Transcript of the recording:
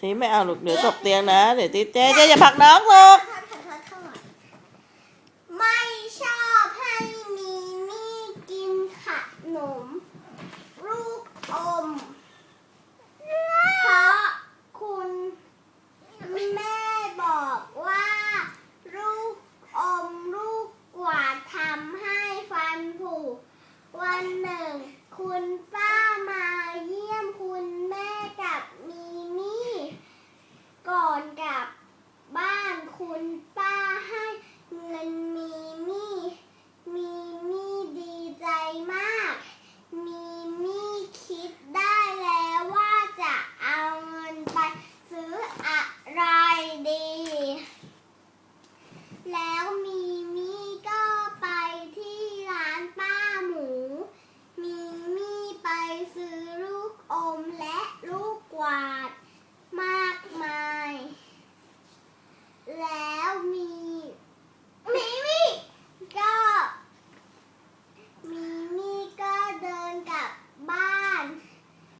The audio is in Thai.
ทีไม่เอาลูกเดี๋ยวตกเตียงนะเดี๋ยวทีเจ๊เจ๊อย่าผักน้องลูกไม่ชอบให้มีมีกินขนมลูกอม เพราะคุณแม่บอกว่าลูกอมลูกกวาดทำให้ฟันผุวันหนึ่งคุณป้า